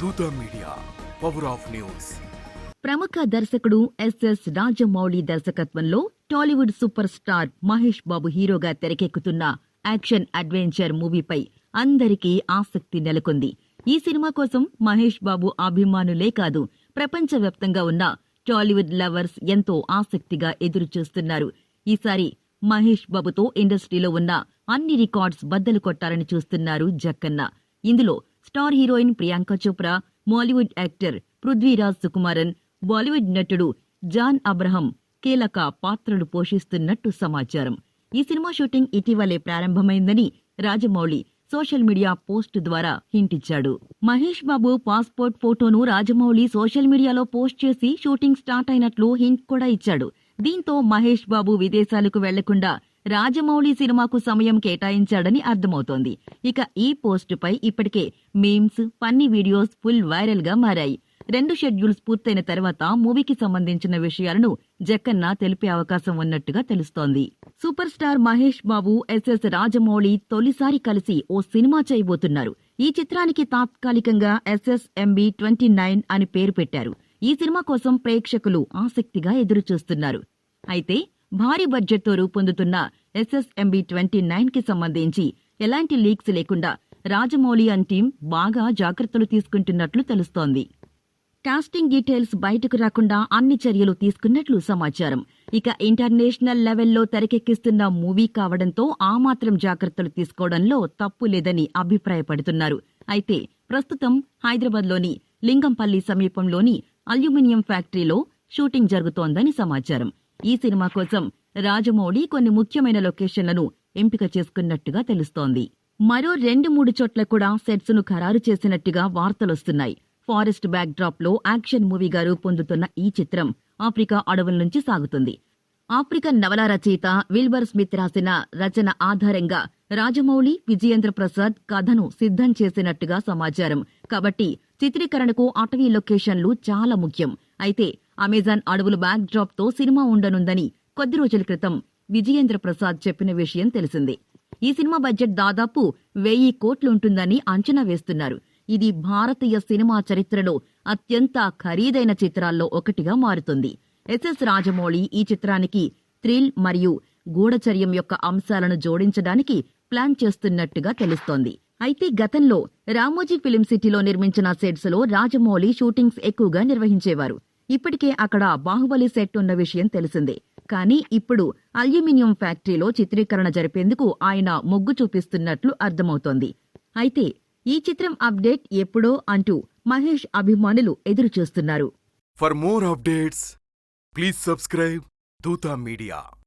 దూత media power of news ప్రముఖ దర్శకుడు ఎస్ఎస్ రాజమౌళి దర్శకత్వంలో Tollywood super star Mahesh Babu హీరోగా తెరకెక్కుతున్న యాక్షన్ అడ్వెంచర్ మూవీపై అందరికీ ఆసక్తి నెలకొంది. ఈ సినిమా కోసం మహేష్ బాబు అభిమానులే కాదు ప్రపంచవ్యాప్తంగా ఉన్న టాలీవుడ్ లవర్స్ ఎంతో ఆసక్తిగా ఎదురుచూస్తున్నారు. ఈసారి మహేష్ బాబుతో ఇండస్ట్రీలో ఉన్న అన్ని రికార్డ్స్ బద్దలు కొట్టాలని చూస్తున్నారు జక్కన్న. ఇందులో star heroine Priyanka Chopra Mollywood actor Prithviraj Sukumaran Bollywood నటుడు జాన్ అబ్రహం కీలక పాత్రలు పోషిస్తున్నట్టు సమాచారం. ఈ సినిమా షూటింగ్ ఇటీవలే ప్రారంభమైందని రాజమౌళి సోషల్ మీడియా పోస్ట్ ద్వారా హింటిచ్చాడు మహేష్ బాబు పాస్పోర్ట్ ఫోటోను రాజమౌళి సోషల్ మీడియాలో పోస్ట్ చేసి షూటింగ్ స్టార్ట్ అయినట్లు హింట్ కూడా ఇచ్చాడు. దీంతో మహేష్ బాబు విదేశాలకు వెళ్ళకుండా రాజమౌళి సినిమాకు సమయం కేటాయించాడని అర్థమవుతోంది. ఇక ఈ పోస్టుపై ఇప్పటికే మీమ్స్ ఫన్నీ వీడియోస్ ఫుల్ వైరల్గా మారాయి. రెండు షెడ్యూల్స్ పూర్తయిన తర్వాత మూవీకి సంబంధించిన విషయాలను జక్కన్న తెలిపే అవకాశం ఉన్నట్టుగా తెలుస్తోంది. Super star Mahesh Babu SS Rajamouli తొలిసారి కలిసి ఓ సినిమా చేయబోతున్నారు. ఈ చిత్రానికి తాత్కాలికంగా ఎస్ఎస్ఎంబి ట్వంటీ నైన్ అని పేరు పెట్టారు. ఈ సినిమా కోసం ప్రేక్షకులు ఆసక్తిగా ఎదురుచూస్తున్నారు. అయితే భారీ బడ్జెట్తో రూపొందుతున్న ఎస్ఎస్ఎంబి ట్వంటీ నైన్కి సంబంధించి ఎలాంటి లీక్స్ లేకుండా రాజమౌళి టీం బాగా జాగ్రత్తలు తీసుకుంటున్నట్లు తెలుస్తోంది. కాస్టింగ్ డీటెయిల్స్ బయటకు రాకుండా అన్ని చర్యలు తీసుకున్నట్లు సమాచారం. ఇక ఇంటర్నేషనల్ లెవెల్లో తెరకెక్కిస్తున్న మూవీ కావడంతో ఆ మాత్రం జాగ్రత్తలు తీసుకోవడంలో తప్పు లేదని అభిప్రాయపడుతున్నారు. అయితే ప్రస్తుతం హైదరాబాద్లోని లింగంపల్లి సమీపంలోని అల్యూమినియం ఫ్యాక్టరీలో షూటింగ్ జరుగుతోందని సమాచారం. ఈ సినిమా కోసం రాజమౌళి కొన్ని ముఖ్యమైన లొకేషన్లను ఎంపిక చేసుకున్నట్టుగా తెలుస్తోంది. మరో రెండు మూడు చోట్ల కూడా సెట్స్ను ఖరారు చేసినట్టుగా వార్తలొస్తున్నాయి. ఫారెస్ట్ బ్యాక్ డ్రాప్లో యాక్షన్ మూవీగా రూపొందుతున్న ఈ చిత్రం ఆఫ్రికా అడవుల నుంచి సాగుతుంది. ఆఫ్రికన్ నవల రచయిత విల్బర్ స్మిత్ రాసిన రచన ఆధారంగా రాజమౌళి విజయేంద్ర ప్రసాద్ కథను సిద్ధం చేసినట్టుగా సమాచారం. కాబట్టి చిత్రీకరణకు అటవీ లొకేషన్లు చాలా ముఖ్యం. అయితే అమెజాన్ అడవుల బ్యాక్ డ్రాప్తో సినిమా ఉండనుందని కొద్ది రోజుల క్రితం విజయేంద్ర ప్రసాద్ చెప్పిన విషయం తెలిసిందే. ఈ సినిమా బడ్జెట్ దాదాపు వెయ్యి కోట్లుంటుందని అంచనా వేస్తున్నారు. ఇది భారతీయ సినిమా చరిత్రలో అత్యంత ఖరీదైన చిత్రాల్లో ఒకటిగా మారుతుంది. ఎస్ఎస్ రాజమౌళి ఈ చిత్రానికి థ్రిల్ మరియు గూఢచర్యం యొక్క అంశాలను జోడించడానికి ప్లాన్ చేస్తున్నట్టుగా తెలుస్తోంది. అయితే గతంలో రామోజీ ఫిలిం సిటీలో నిర్మించిన సెట్స్లో రాజమౌళి షూటింగ్స్ ఎక్కువగా నిర్వహించేవారు. ఇప్పటికే అక్కడ బాహుబలి సెట్ ఉన్న విషయం తెలిసిందే. కానీ ఇప్పుడు అల్యూమినియం ఫ్యాక్టరీలో చిత్రీకరణ జరిపేందుకు ఆయన మొగ్గు చూపిస్తున్నట్లు అర్థమవుతోంది. అయితే ఈ చిత్రం అప్డేట్ ఎప్పుడో అంటూ మహేష్ అభిమానులు ఎదురుచూస్తున్నారు. For more updates please subscribe Dootha media